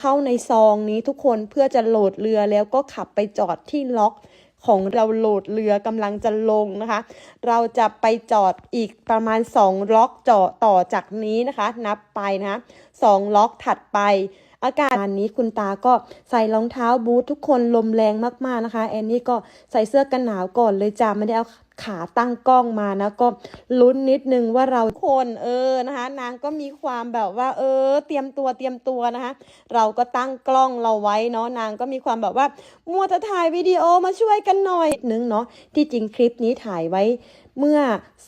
เข้าในซองนี้ทุกคนเพื่อจะโหลดเรือแล้วก็ขับไปจอดที่ล็อกของเราโหลดเรือกำลังจะลงนะคะ เราจะไปจอดอีกประมาณ 2 ล็อกจอต่อจากนี้นะคะ นับไปนะคะสองล็อกถัดไป อากาศวันนี้คุณตาก็ใส่รองเท้าบูททุกคนลมแรงมากๆนะคะ แอนนี่ก็ใส่เสื้อกันหนาวก่อนเลยจ้าไม่ได้เอาขาตั้งกล้องมานะก็ลุ้นนิดนึงว่าเราคนเออนะคะนางก็มีความแบบว่า เออ เตรียมตัวเตรียมตัวนะคะเราก็ตั้งกล้องเราไว้เนาะนางก็มีความแบบว่ามัวแต่ถ่ายวิดีโอมาช่วยกันหน่อยนิดนึงเนาะที่จริงคลิปนี้ถ่ายไว้เมื่อ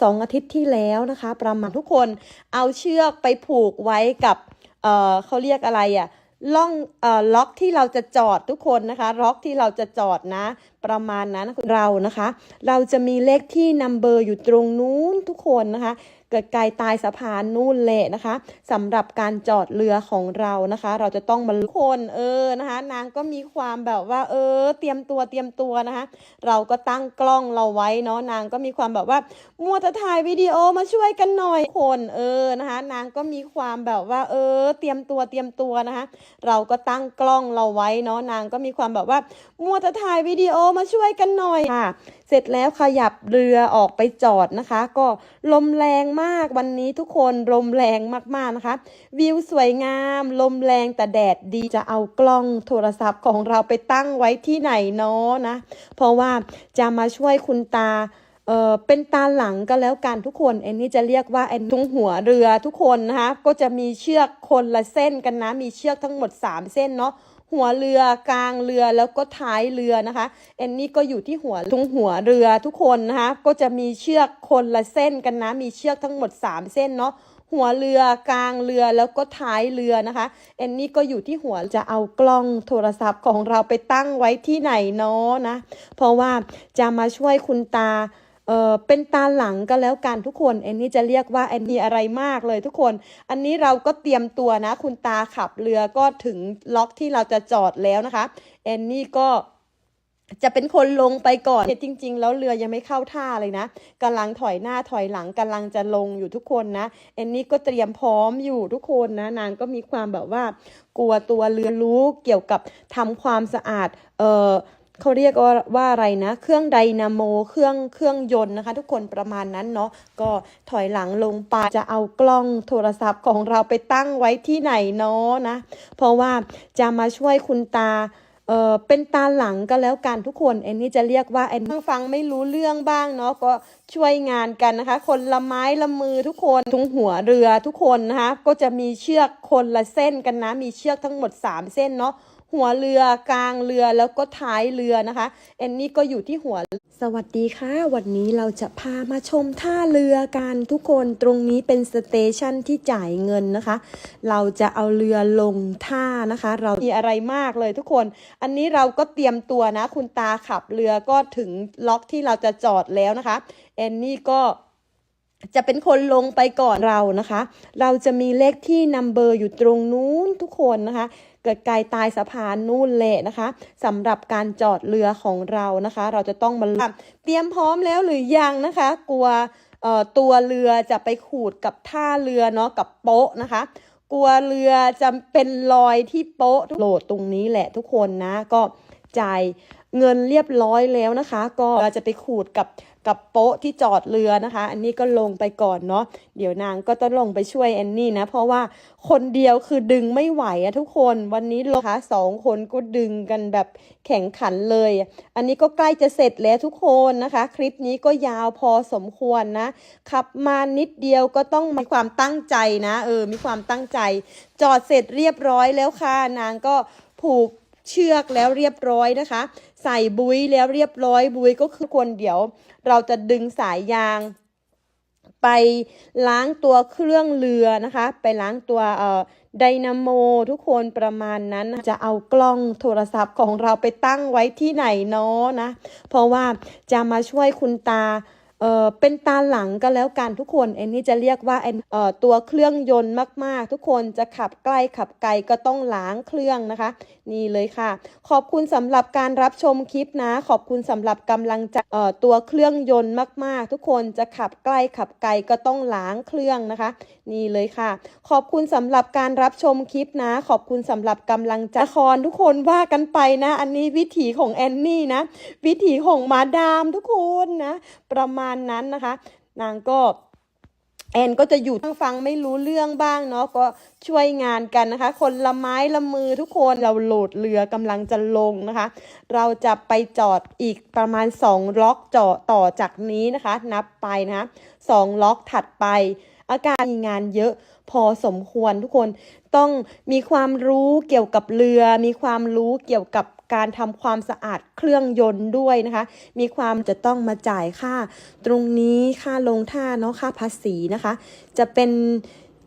สองอาทิตย์ที่แล้วนะคะ ประมาณทุกคนเอาเชือกไปผูกไว้กับเออเขาเรียกอะไรอะ่ะ ล่องเอ่อล็อกที่เราจะจอดทุกคนนะคะ ล็อกที่เราจะจอดนะ ประมาณนั้นเรานะคะ เราจะมีเลขที่นัมเบอร์อยู่ตรงนู้นทุกคนนะคะ เกิดไกลตายสะพานนู่นแหละนะคะสำหรับการจอดเรือของเรานะคะ เราจะต้องมาทุกคนเออนะคะ นางก็มีความแบบว่า เออ เตรียมตัวเตรียมตัวนะคะ เราก็ตั้งกล้องเราไว้เนาะนางก็มีความแบบว่ามัวแต่ถ่ายวิดีโอมาช่วยกันหน่อยคนเออนะคะ นางก็มีความแบบว่า เออ เตรียมตัวเตรียมตัวนะคะ เราก็ตั้งกล้องเราไว้เนาะนางก็มีความแบบว่ามัวแต่ถ่ายวิดีโอมาช่วยกันหน่อยค่ะ เสร็จแล้วขยับเรือออกไปจอดนะคะ ก็ลมแรงมากวันนี้ทุกคนลมแรงมากๆนะคะ วิวสวยงาม ลมแรงแต่แดดดีจะเอากล้องโทรศัพท์ของเราไปตั้งไว้ที่ไหนเนาะนะ เพราะว่าจะมาช่วยคุณตาเออเป็นตาหลังก็แล้วกันทุกคนแอนนี่จะเรียกว่าแอนทุงหัวเรือทุกคนนะคะก็จะมีเชือกคนละเส้นกันนะ มีเชือกทั้งหมด 3 เส้นเนาะ หัวเรือกลางเรือแล้วก็ท้ายเรือนะคะแอนนี่ก็อยู่ที่หัวทุงหัวเรือทุกคนนะคะก็จะมีเชือกคนละเส้นกันนะ มีเชือกทั้งหมด 3 เส้นเนาะหัวเรือกลางเรือแล้วก็ท้ายเรือนะคะแอนนี่ก็อยู่ที่หัวจะเอากล้องโทรศัพท์ของเราไปตั้งไว้ที่ไหนเนาะนะ เพราะว่าจะมาช่วยคุณตา ออเป็นตาหลังก็แล้วกันทุกคนแอนนี่จะเรียกว่าแอนนี่อะไรมากเลยทุกคน อันนี้เราก็เตรียมตัวนะ คุณตาขับเรือก็ถึงล็อกที่เราจะจอดแล้วนะคะแอนนี่ก็จะเป็นคนลงไปก่อนจริง ๆ แล้วเรือยังไม่เข้าท่าเลยนะกำลังถอยหน้าถอยหลังกำลังจะลงอยู่ทุกคนนะแอนนี่ก็เตรียมพร้อมอยู่ทุกคนนะนางก็มีความแบบว่า กลัวตัวเรือรู้เกี่ยวกับทำความสะอาด เออ เขาเรียกว่าว่าอะไรนะ เครื่องไดนาโม เครื่องเครื่องยนต์นะคะ ทุกคนประมาณนั้นเนาะก็ถอยหลังลงไปจะเอากล้องโทรศัพท์ของเราไปตั้งไว้ที่ไหนเนาะนะ เพราะว่าจะมาช่วยคุณตาเออเป็นตาหลังก็แล้วกันทุกคนแอนนี่จะเรียกว่าแอนฟังไม่รู้เรื่องบ้างเนาะก็ช่วยงานกันนะคะ คนละไม้ละมือทุกคนทุงหัวเรือทุกคนนะคะก็จะมีเชือกคนละเส้นกันนะ มีเชือกทั้งหมด 3 เส้นเนาะ หัวเรือกลางเรือแล้วก็ท้ายเรือนะคะแอนนี่ก็อยู่ที่หัว สวัสดีค่ะ วันนี้เราจะพามาชมท่าเรือกันทุกคนตรงนี้เป็นสเตชันที่จ่ายเงินนะคะ เราจะเอาเรือลงท่านะคะ เรามีอะไรมากเลยทุกคน อันนี้เราก็เตรียมตัวนะ คุณตาขับเรือก็ถึงล็อกที่เราจะจอดแล้วนะคะแอนนี่ก็จะเป็นคนลงไปก่อนเรานะคะ เราจะมีเลขที่นัมเบอร์อยู่ตรงนู้นทุกคนนะคะ เกิดไกลตายสะพานนู่นแหละนะคะสำหรับการจอดเรือของเรานะคะ เราจะต้องมาเตรียมพร้อมแล้วหรือยังนะคะ กลัวเอ่อตัวเรือจะไปขูดกับท่าเรือเนาะกับโป๊ะนะคะกลัวเรือจะเป็นรอยที่โป๊ะโหลดตรงนี้แหละทุกคนนะก็ใจ เงินเรียบร้อยแล้วนะคะ ก็จะไปขูดกับกับโป๊ะที่จอดเรือนะคะ อันนี้ก็ลงไปก่อนเนาะเดี๋ยวนางก็ต้องลงไปช่วยแอนนี่นะ เพราะว่าคนเดียวคือดึงไม่ไหวอะทุกคนวันนี้ลงนะคะสองคนก็ดึงกันแบบแข่งขันเลย อันนี้ก็ใกล้จะเสร็จแล้วทุกคนนะคะ คลิปนี้ก็ยาวพอสมควรนะขับมานิดเดียวก็ต้องมีความตั้งใจนะ เออ มีความตั้งใจ จอดเสร็จเรียบร้อยแล้วค่ะ นางก็ผูก เชือกแล้วเรียบร้อยนะคะ ใส่บุ้ยแล้วเรียบร้อยบุ้ยก็คือควรเดี๋ยว เราจะดึงสายยาง ไปล้างตัวเครื่องเรือนะคะ ไปล้างตัวเอ่อไดนาโมทุกคนประมาณนั้นจะเอากล้องโทรศัพท์ของเราไปตั้งไว้ที่ไหนเนาะนะ เพราะว่าจะมาช่วยคุณตา เออเป็นตาหลังก็แล้วกันทุกคนแอนนี่จะเรียกว่าแอนเออตัวเครื่องยนต์มากๆ ทุกคนจะขับใกล้ขับไกลก็ต้องล้างเครื่องนะคะ นี่เลยค่ะ ขอบคุณสำหรับการรับชมคลิปนะ ขอบคุณสำหรับกำลังใจเออตัวเครื่องยนต์มากๆ ทุกคนจะขับใกล้ขับไกลก็ต้องล้างเครื่องนะคะ นี่เลยค่ะ ขอบคุณสำหรับการรับชมคลิปนะ ขอบคุณสำหรับกำลังใจละครทุกคนว่ากันไปนะ อันนี้วิถีของแอนนี่นะ วิถีของมาดามทุกคนนะ ประมาณนั้นนะคะ นางก็แอนก็จะอยู่ฟังไม่รู้เรื่องบ้างเนาะก็ช่วยงานกันนะคะ คนละไม้ละมือทุกคนเราโหลดเรือกำลังจะลงนะคะ เราจะไปจอดอีกประมาณ 2 ล็อกจอต่อจากนี้นะคะ นับไปนะะสองล็อกถัดไป อาการมีงานเยอะ พอสมควรทุกคนต้องมีความรู้เกี่ยวกับเรือ มีความรู้เกี่ยวกับการทำความสะอาดเครื่องยนต์ด้วยนะคะ มีความจะต้องมาจ่ายค่า ตรงนี้ค่าลงท่าเนาะค่าภาษีนะคะ จะเป็น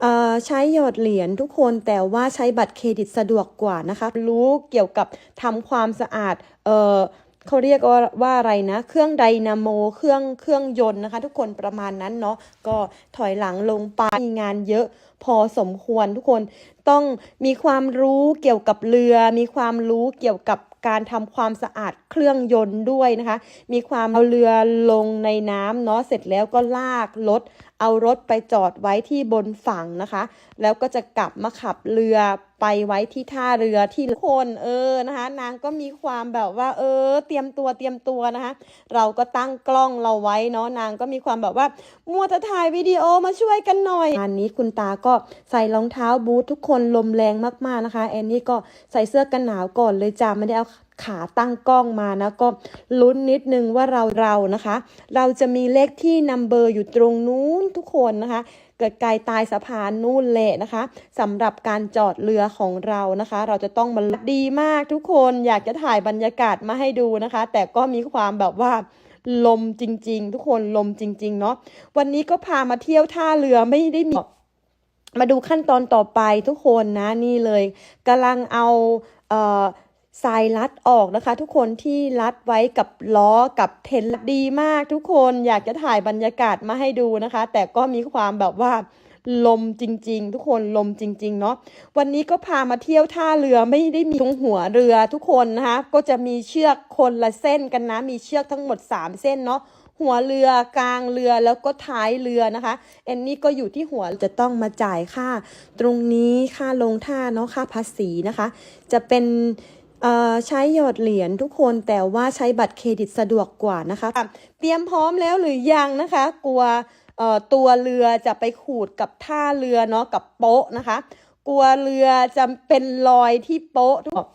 เอ่อใช้หยอดเหรียญทุกคนแต่ว่าใช้บัตรเครดิตสะดวกกว่านะคะ รู้เกี่ยวกับทำความสะอาดเอ่อ เขาเรียกว่าว่าอะไรนะ เครื่องไดนาโม เครื่องเครื่องยนต์นะคะ ทุกคนประมาณนั้นเนาะก็ถอยหลังลงไปมีงานเยอะพอสมควรทุกคนต้องมีความรู้เกี่ยวกับเรือ มีความรู้เกี่ยวกับการทำความสะอาดเครื่องยนต์ด้วยนะคะ มีความเอาเรือลงในน้ำเนาะเสร็จแล้วก็ลากรถ เอารถไปจอดไว้ที่บนฝั่งนะคะ แล้วก็จะกลับมาขับเรือไปไว้ที่ท่าเรือที่ทุกคนเออนะคะนางก็มีความแบบว่า เออ เตรียมตัวเตรียมตัวนะคะเราก็ตั้งกล้องเราไว้เนาะนางก็มีความแบบว่ามัวจะถ่ายวิดีโอมาช่วยกันหน่อยงานนี้คุณตาก็ใส่รองเท้าบูททุกคนลมแรงมากๆนะคะแอนนี่ก็ใส่เสื้อกันหนาวก่อนเลยจ้าไม่ได้เอา ขาตั้งกล้องมานะก็ลุ้นนิดนึงว่าเราเรานะคะ เราจะมีเลขที่นัมเบอร์อยู่ตรงนู้นทุกคนนะคะ เกิดไกลตายสะพานนู่นแหละนะคะสำหรับการจอดเรือของเรานะคะ เราจะต้องมาดีมากทุกคนอยากจะถ่ายบรรยากาศมาให้ดูนะคะ แต่ก็มีความแบบว่าลมจริง ๆ ทุกคนลมจริง ๆ เนาะวันนี้ก็พามาเที่ยวท่าเรือไม่ได้มีมาดูขั้นตอนต่อไปทุกคนนะนี่เลยกำลังเอาเอ่อ สายรัดออกนะคะ ทุกคนที่รัดไว้กับล้อกับเทนดีมากทุกคนอยากจะถ่ายบรรยากาศมาให้ดูนะคะ แต่ก็มีความแบบว่าลมจริง ๆ ทุกคนลมจริง ๆ เนาะวันนี้ก็พามาเที่ยวท่าเรือไม่ได้มีตรงหัวเรือทุกคนนะคะ ก็จะมีเชือกคนละเส้นกันนะ มีเชือกทั้งหมด 3 เส้นเนาะหัวเรือกลางเรือแล้วก็ท้ายเรือนะคะเอนนี่ก็อยู่ที่หัวจะต้องมาจ่ายค่า ตรงนี้ค่าลงท่าเนาะค่าภาษีนะคะ จะเป็น ใช้หยอดเหรียญทุกคนแต่ว่าใช้บัตรเครดิตสะดวกกว่านะคะ เตรียมพร้อมแล้วหรือยังนะคะ กลัวตัวเรือจะไปขูดกับท่าเรือเนาะกับโป๊ะนะคะ กลัวเรือจะเป็นรอยที่โป๊ะทุก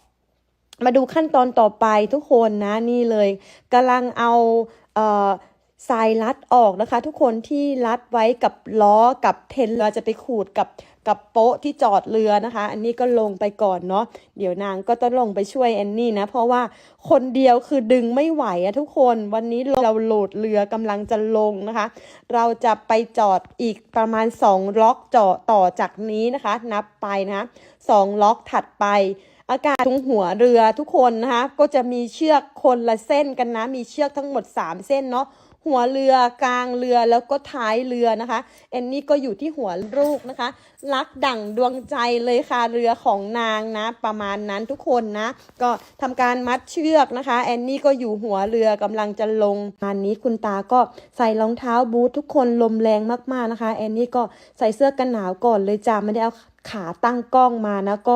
มาดูขั้นตอนต่อไปทุกคนนะนี่เลยกำลังเอาเอ่อสายรัดออกนะคะ ทุกคนที่รัดไว้กับล้อกับเทนเราจะไปขูดกับกับโป๊ะที่จอดเรือนะคะ อันนี้ก็ลงไปก่อนเนาะเดี๋ยวนางก็ต้องลงไปช่วยแอนนี่นะ เพราะว่าคนเดียวคือดึงไม่ไหวอะทุกคนวันนี้เราโหลดเรือกำลังจะลงนะคะ เราจะไปจอดอีกประมาณ 2 ล็อกจอต่อจากนี้นะคะ นับไปนะสองล็อกถัดไปอากาศตรงหัวเรือทุกคนนะคะ ก็จะมีเชือกคนละเส้นกันนะ มีเชือกทั้งหมด 3 เส้นเนาะ หัวเรือกลางเรือแล้วก็ท้ายเรือนะคะ เอนนี่ก็อยู่ที่หัวลูกนะคะ รักดั่งดวงใจเลยค่ะเรือของนางนะ ประมาณนั้นทุกคนนะ ก็ทำการมัดเชือกนะคะ แอนนี่ก็อยู่หัวเรือกำลังจะลงงานนี้คุณตาก็ใส่รองเท้าบูททุกคนลมแรงมากๆนะคะ แอนนี่ก็ใส่เสื้อกันหนาวก่อนเลยจ้าไม่ได้เอาขาตั้งกล้องมานะก็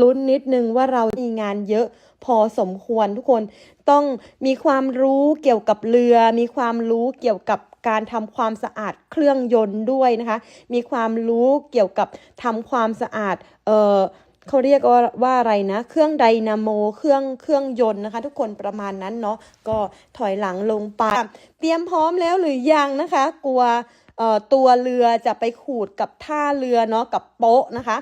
ลุ้นนิดนึงว่าเรามีงานเยอะพอสมควรทุกคนต้องมีความรู้เกี่ยวกับเรือ มีความรู้เกี่ยวกับการทำความสะอาดเครื่องยนต์ด้วยนะคะ มีความรู้เกี่ยวกับทำความสะอาดเออเขาเรียกว่าว่าอะไรนะ เครื่องไดนาโม เครื่องเครื่องยนต์นะคะ ทุกคนประมาณนั้นเนาะก็ถอยหลังลงไปเตรียมพร้อมแล้วหรือยังนะคะ กลัว ตัวเรือจะไปขูดกับท่าเรือเนาะกับโป๊ะนะคะ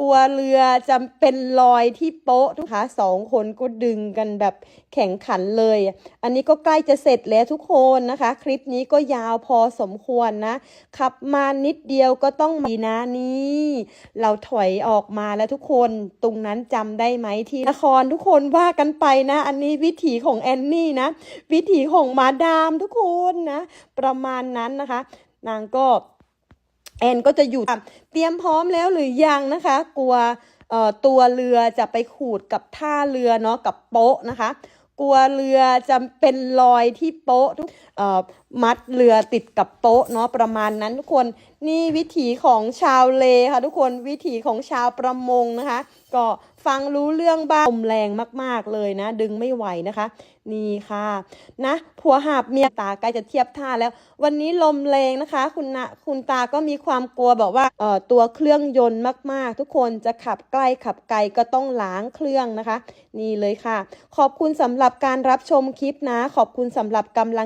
กลัวเรือจะเป็นรอยที่โป๊ะทุกคะสองคนก็ดึงกันแบบแข่งขันเลย อันนี้ก็ใกล้จะเสร็จแล้วทุกคนนะคะ คลิปนี้ก็ยาวพอสมควรนะ ขับมานิดเดียวก็ต้องมีนะนี่ เราถอยออกมาแล้วทุกคนตรงนั้นจำได้ไหมที่นครทุกคนว่ากันไปนะ อันนี้วิถีของแอนนี่นะ วิถีของมาดามทุกคนนะ ประมาณนั้นนะคะ นางก็แอนก็จะอยู่เตรียมพร้อมแล้วหรือยังนะคะ กลัวตัวเรือจะไปขูดกับท่าเรือเนาะกับโป๊ะนะคะ กลัวเรือจะเป็นรอยที่โป๊ะทุกมัดเรือติดกับโป๊ะเนาะประมาณนั้นทุกคนนี่วิถีของชาวเลค่ะทุกคนวิถีของชาวประมงนะคะ ก็ ฟังรู้เรื่องบ้างลมแรงมากๆเลยนะ ดึงไม่ไหวนะคะ นี่ค่ะนะผัวหาบเมียตาใกล้จะเทียบท่าแล้ว วันนี้ลมแรงนะคะ คุณนะคุณตาก็มีความกลัวแบบว่าเอ่อตัวเครื่องยนต์มากๆ ทุกคนจะขับใกล้ขับไกลก็ต้องล้างเครื่องนะคะ นี่เลยค่ะ ขอบคุณสำหรับการรับชมคลิปนะ ขอบคุณสำหรับกำลัง